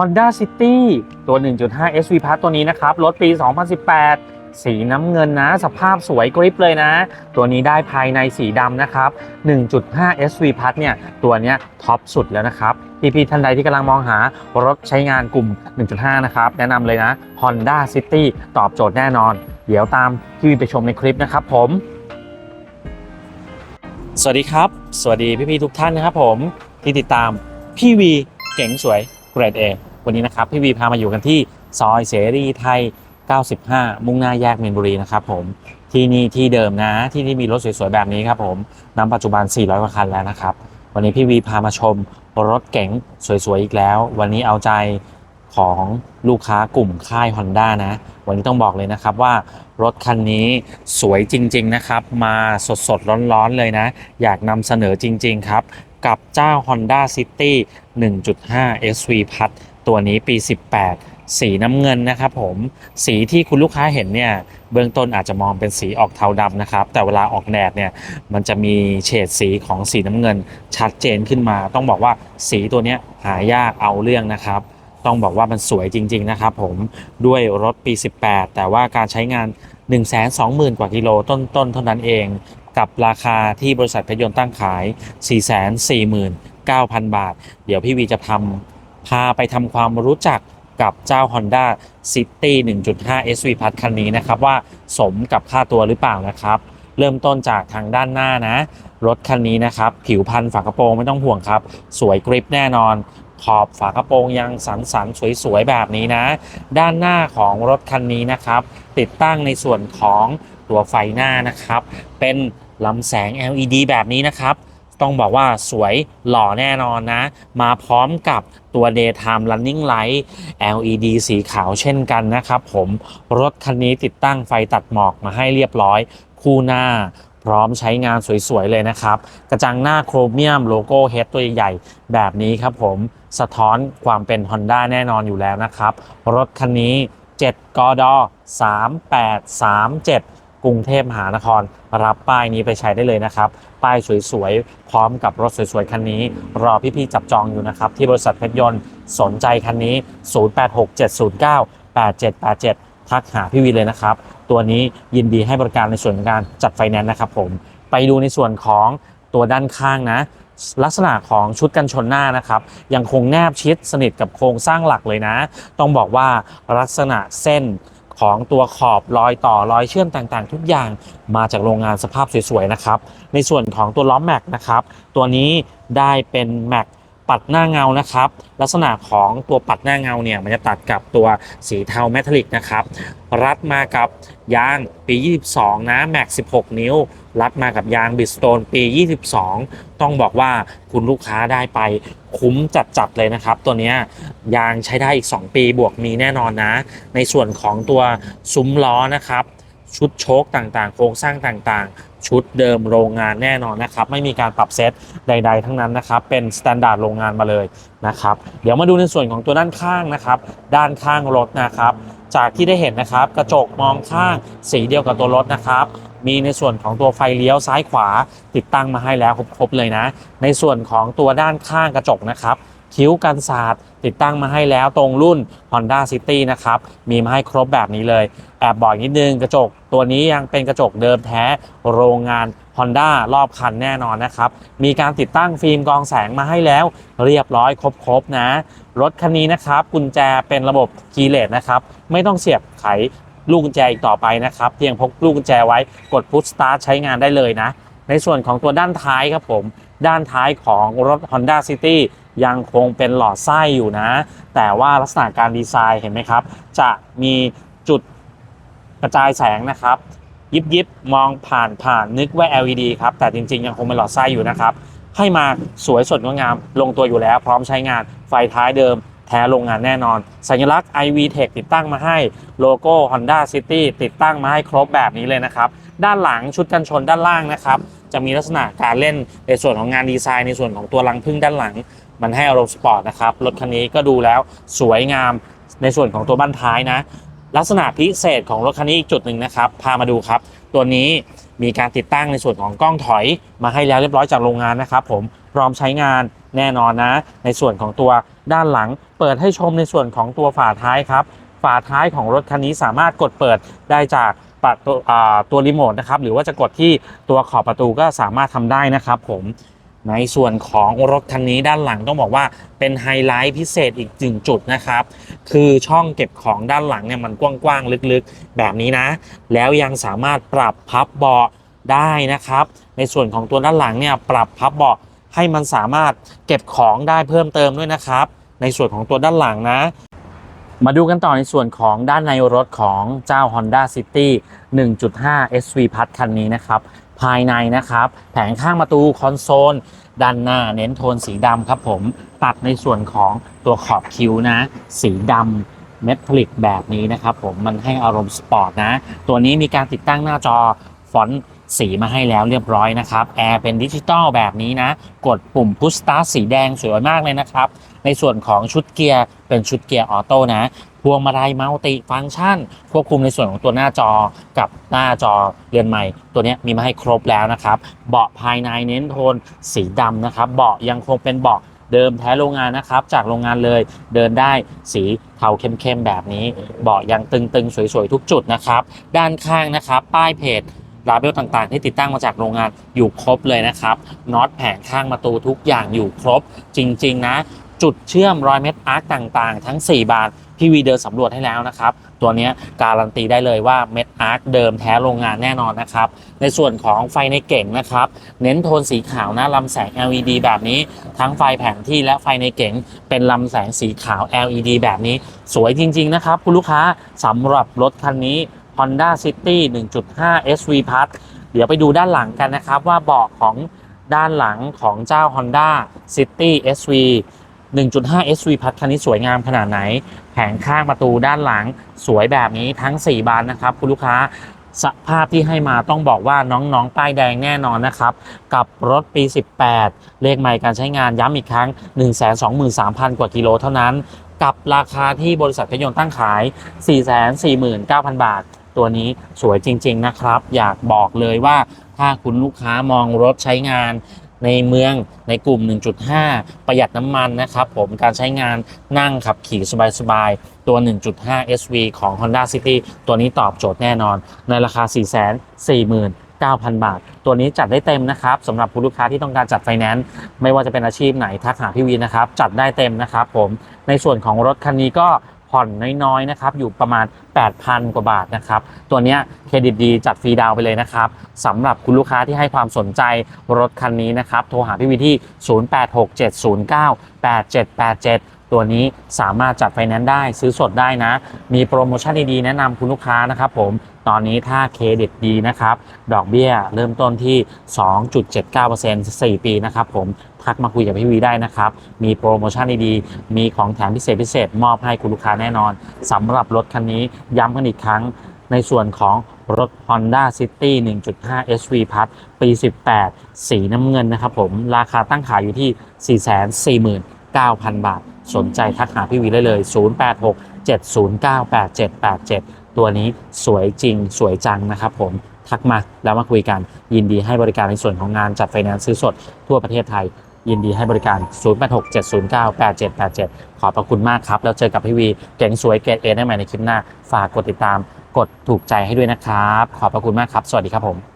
Honda City ตัว 1.5 SV Plus ตัวนี้นะครับ รถปี 2018 สีน้ำเงินนะ สภาพสวยกริปเลยนะ ตัวนี้ได้ภายในสีดำนะครับ 1.5 SV Plus เนี่ย ตัวเนี้ยท็อปสุดแล้วนะครับ พี่ๆท่านใดที่กำลังมองหารถใช้งานกลุ่ม 1.5 นะครับ แนะนำเลยนะ Honda City ตอบโจทย์แน่นอน เดี๋ยวตามพี่วีไปชมในคลิปนะครับผม สวัสดีครับ สวัสดีพี่ๆทุกท่านนะครับผมที่ติดตามพี่วีเก๋งสวยเกรดเอ วันนี้นะครับพี่วีพามาอยู่กันที่ซอยเสรีไทย 95 มุ่งหน้าแยกมีนบุรีนะครับผมที่นี่ที่เดิมนะที่นี่มีรถสวยๆแบบนี้ครับผมนำปัจจุบัน 400กว่าคันแล้วนะครับ วันนี้พี่วีพามาชมรถเก๋งสวยๆอีกแล้ว วันนี้เอาใจของลูกค้ากลุ่มค่าย Honda นะ วันนี้ต้องบอกเลยนะครับว่ารถคันนี้สวยจริง ๆ นะครับ มาสดๆ ร้อนๆ เลยนะ อยากนำเสนอจริง ๆ ครับ กับเจ้า Honda City 1.5 SV พัดตัวนี้ปี 18 สีน้ำเงินนะครับผม สีที่คุณลูกค้าเห็นเนี่ย เบื้องต้นอาจจะมองเป็นสีออกเทาดำนะครับ แต่เวลาออกแดดเนี่ย มันจะมีเฉดสีของสีน้ำเงินชัดเจนขึ้นมา ต้องบอกว่าสีตัวนี้หายากเอาเรื่องนะครับต้องบอกว่ามันสวยจริง ๆ นะครับผมด้วยรถปี 18 แต่ว่าการใช้งาน 120,000 กว่ากิโลต้นๆ เท่านั้นเอง กับราคาที่บริษัทเพชรยนต์ตั้งขาย 449,000 บาท เดี๋ยวพี่วีจะทำพาไปทำความรู้จักกับเจ้า Honda City 1.5 SV Plus คันนี้นะครับ ว่าสมกับค่าตัวหรือเปล่านะครับ เริ่มต้นจากทางด้านหน้านะ รถคันนี้นะครับ ผิวพันฝากระโปรงไม่ต้องห่วงครับ สวยกริปแน่นอน ขอบฝากระโปรงยังสันสันสวยๆ แบบนี้นะ ด้านหน้าของรถคันนี้นะครับ ติดตั้งในส่วนของตัวไฟหน้านะครับ เป็น ลำแสง LED แบบนี้นะครับ ต้องบอกว่าสวยหล่อแน่นอนนะ มาพร้อมกับตัว daytime running light LED สีขาวเช่นกันนะครับผม รถคันนี้ติดตั้งไฟตัดหมอกมาให้เรียบร้อย คู่หน้าพร้อมใช้งานสวย ๆ เลยนะครับ กระจังหน้าโครเมียมโลโก้เฮดตัวใหญ่ๆแบบนี้ครับผมสะท้อนความเป็น Honda แน่นอนอยู่แล้วนะครับ รถคันนี้ 7กด3837 กรุงเทพมหานคร รับป้ายนี้ไปใช้ได้เลยนะครับ ป้ายสวยๆ พร้อมกับรถสวยๆ คันนี้ รอพี่ๆ จับจองอยู่นะครับ ที่บริษัทเพชรยนต์สนใจคันนี้ 0867098787 ทักหาพี่วีเลยนะครับ ตัวนี้ยินดีให้บริการในส่วนของการจัดไฟแนนซ์นะครับผมไปดูในส่วนของตัวด้านข้างนะลักษณะของชุดกันชนหน้านะครับ ยังคงแนบชิดสนิทกับโครงสร้างหลักเลยนะ ต้องบอกว่าลักษณะเส้น ของตัวขอบรอยต่อรอยเชื่อมต่างๆ ทุกอย่างมาจากโรงงานสภาพสวยๆนะครับ ในส่วนของตัวล้อแม็กนะครับ ตัวนี้ได้เป็นแม็กปัดหน้าเงานะครับ ลักษณะของตัวปัดหน้าเงาเนี่ยมันจะตัดกับตัวสีเทาเมทัลลิกนะครับ รัดมากับยางปี 22 นะแม็ก 16 นิ้ว รัดมากับยางบิสโตนปี 22 ต้องบอกว่าคุณลูกค้าได้ไปคุ้มจัดๆเลยนะครับ ตัวเนี้ ยางใช้ได้อีก 2 ปีบวกมีแน่นอนนะ ในส่วนของตัวซุ้มล้อนะครับ ชุดโชคต่างๆ โครงสร้างต่างๆ ชุดเดิมโรงงานแน่นอนนะครับ ไม่มีการปรับเซตใด ๆ ทั้งนั้นนะครับ เป็นสแตนดาร์ดโรงงานมาเลยนะครับ เดี๋ยวมาดูในส่วนของตัวด้านข้างนะครับ ด้านข้างรถนะครับ จากที่ได้เห็นนะครับ กระจกมองข้างสีเดียวกับตัวรถนะครับ มีในส่วนของตัวไฟเลี้ยวซ้ายขวาติดตั้งมาให้แล้วครบๆเลยนะ ในส่วนของตัวด้านข้างกระจกนะครับ คิ้วกันศาสตร์ติดตั้งมาให้แล้วตรงรุ่น Honda City นะครับ มีมาให้ครบแบบนี้เลย แอบบอกนิดนึงกระจกตัวนี้ยังเป็นกระจกเดิมแท้โรงงาน Honda รอบคันแน่นอนนะครับ มีการติดตั้งฟิล์มกองแสงมาให้แล้ว เรียบร้อยครบๆนะ รถคันนี้นะครับ กุญแจเป็นระบบคีย์เลสนะครับ ไม่ต้องเสียบไขลูกกุญแจอีกต่อไปนะครับ เพียงพกลูกกุญแจไว้กดพุชสตาร์ทใช้งานได้เลยนะ ในส่วนของตัวด้านท้ายครับผม ด้านท้ายของรถ Honda City ยังคงเป็นหลอดไส้อยู่นะ แต่ว่าลักษณะการดีไซน์เห็นไหมครับ จะมีจุดกระจายแสงนะครับ ยิบยิบมองผ่านผ่านนึกว่า LED ครับ แต่จริง ๆ ยังคงเป็นหลอดไส้อยู่นะครับ ให้มาสวยสดงดงามลงตัวอยู่แล้ว พร้อมใช้งานไฟท้ายเดิมแท้โรงงานแน่นอน สัญลักษณ์ iV Tech ติดตั้งมาให้โลโก้ Honda City ติดตั้งมาให้ครบแบบนี้เลยนะครับ ด้านหลังชุดกันชนด้านล่างนะครับ จะมีลักษณะการเล่นในส่วนของงานดีไซน์ในส่วนของตัวรังพึ่งด้านหลัง มันให้อารมณ์สปอร์ตนะครับ รถคันนี้ก็ดูแล้วสวยงามในส่วนของตัวบ้านท้ายนะ ลักษณะพิเศษของรถคันนี้อีกจุดหนึ่งนะครับ พามาดูครับ ตัวนี้มีการติดตั้งในส่วนของกล้องถอย มาให้แล้วเรียบร้อยจากโรงงานนะครับ ผมพร้อมใช้งานแน่นอนนะ ในส่วนของตัวด้านหลัง เปิดให้ชมในส่วนของตัวฝาท้ายครับ ฝาท้ายของรถคันนี้สามารถกดเปิดได้จาก ตูอ่าตัวรีโมทนะครับหรือว่าจะกดที่ตัวขอบประตูก็สามารถทำได้นะครับผมในส่วนของรถคันนี้ด้านหลังต้องบอกว่าเป็นไฮไลท์พิเศษอีกหนึ่งจุดนะครับ คือช่องเก็บของด้านหลังเนี่ยมันกว้างๆ ลึกๆ แบบนี้นะ แล้วยังสามารถปรับพับเบาะได้นะครับ ในส่วนของตัวด้านหลังเนี่ยปรับพับเบาะให้มันสามารถเก็บของได้เพิ่มเติมด้วยนะครับ ในส่วนของตัวด้านหลังนะ มาดูกันต่อในส่วนของด้านในรถของเจ้า Honda City 1.5 SV พัดคันนี้นะครับ ภายในนะครับ แผงข้างประตูคอนโซล ด้านหน้าเน้นโทนสีดำครับผม ตัดในส่วนของตัวขอบคิ้วนะ สีดำเม็ดผลิตแบบนี้นะครับผม มันให้อารมณ์สปอร์ตนะ ตัวนี้มีการติดตั้งหน้าจอฟอนต์ สีมาให้แล้วเรียบร้อยนะครับแอร์เป็นดิจิตอลแบบนี้นะ กดปุ่มพุชสตาร์สีแดงสวยมากเลยนะครับ ในส่วนของชุดเกียร์เป็นชุดเกียร์ออโต้นะพวงมาลัยมัลติฟังก์ชัน ควบคุมในส่วนของตัวหน้าจอกับหน้าจอเรือนใหม่ ตัวนี้มีมาให้ครบแล้วนะครับ เบาะภายในเน้นโทนสีดำนะครับ เบาะยังคงเป็นเบาะเดิมแท้โรงงานนะครับ จากโรงงานเลยเดินได้สีเทาเข้มๆแบบนี้ เบาะยังตึงๆ สวยๆ ทุกจุดนะครับ ด้านข้างนะครับ ป้ายเพจ ลาเบลต่างๆ ที่ติดตั้งมาจากโรงงานอยู่ครบเลยนะครับน็อตแผงข้างประตูทุกอย่างอยู่ครบ จริง ๆ นะ จุดเชื่อมรอยเม็ดอาร์คต่างๆ ทั้ง 4 บานพี่วีเดินสำรวจให้แล้วนะครับ ตัวนี้การันตีได้เลยว่าเม็ดอาร์คเดิมแท้โรงงานแน่นอนนะครับ ในส่วนของไฟในเก่งนะครับ เน้นโทนสีขาวนะลำแสง LED แบบนี้ ทั้งไฟแผงที่และไฟในเก๋งเป็นลำแสงสีขาว LED แบบนี้ สวยจริง ๆ นะครับ คุณลูกค้าสำหรับรถคันนี้ Honda City 1.5 SV Plus เดี๋ยวไปดูด้านหลังกันนะครับ ว่าเบาะของด้านหลังของเจ้า Honda City SV 1.5 SV พัดคันนี้สวยงามขนาดไหน แผงข้างประตูด้านหลังสวยแบบนี้ทั้ง 4 บานนะครับ คุณลูกค้าสภาพที่ให้มาต้องบอกว่าน้องๆ ป้ายแดงแน่นอนนะครับ กับรถปี 18 เลขใหม่การใช้งานย้ำอีกครั้ง 123,000 กว่ากิโลเท่านั้น กับราคาที่บริษัทเพชรยนต์ตั้งขาย 449,000 บาท ตัวนี้สวยจริง ๆ นะครับ อยากบอกเลยว่าถ้าคุณลูกค้ามองรถใช้งานในเมืองในกลุ่ม 1.5 ประหยัดน้ำมันนะครับผมการใช้งานนั่งขับขี่สบายๆ ตัว 1.5 SV ของ Honda City ตัวนี้ตอบโจทย์แน่นอน ในราคา 449,000 บาท ตัวนี้จัดได้เต็มนะครับสำหรับผู้ลูกค้าที่ต้องการจัดไฟแนนซ์ไม่ว่าจะเป็นอาชีพไหนทักหาพี่วีนะครับ จัดได้เต็มนะครับผมในส่วนของรถคันนี้ก็ ผ่อนน้อยๆนะครับอยู่ประมาณ 8,000 กว่าบาทนะครับตัวนี้เครดิตดีจัดฟรีดาวไปเลยนะครับสำหรับคุณลูกค้าที่ให้ความสนใจรถคันนี้นะครับโทรหาพี่วิที่ 0867098787 ตัวนี้สามารถจัดไฟแนนซ์ได้ซื้อสดได้นะ มีโปรโมชั่นดีๆแนะนำคุณลูกค้านะครับผมตอนนี้ถ้าเครดิตดีนะครับ ดอกเบี้ยเริ่มต้นที่ 2.79% 4 ปีนะครับผมทักมาคุยกับพี่วีได้นะครับ มีโปรโมชั่นดีๆ มีของแถมพิเศษพิเศษมอบให้คุณลูกค้าแน่นอนสำหรับรถคันนี้ย้ำกันอีกครั้งในส่วนของรถ Honda City 1.5 SV Plus ปี 18 สีน้ำเงินนะครับผม ราคาตั้งขายอยู่ที่ 449,000 บาท สนใจทักหาพี่วีได้เลย 086-709-8787 ตัวนี้สวยจริงสวยจังนะครับผมทักมาแล้วมาคุยกันยินดีให้บริการในส่วนของงานจัดไฟแนนซ์ซื้อสดทั่วประเทศไทย ยินดีให้บริการ 0867098787 ขอบพระคุณมากครับ แล้วเจอกับพี่วีเก่งสวยเกรดเอได้ใหม่ในคลิปหน้า ฝากกดติดตาม กดถูกใจให้ด้วยนะครับ ขอบพระคุณมากครับ สวัสดีครับผม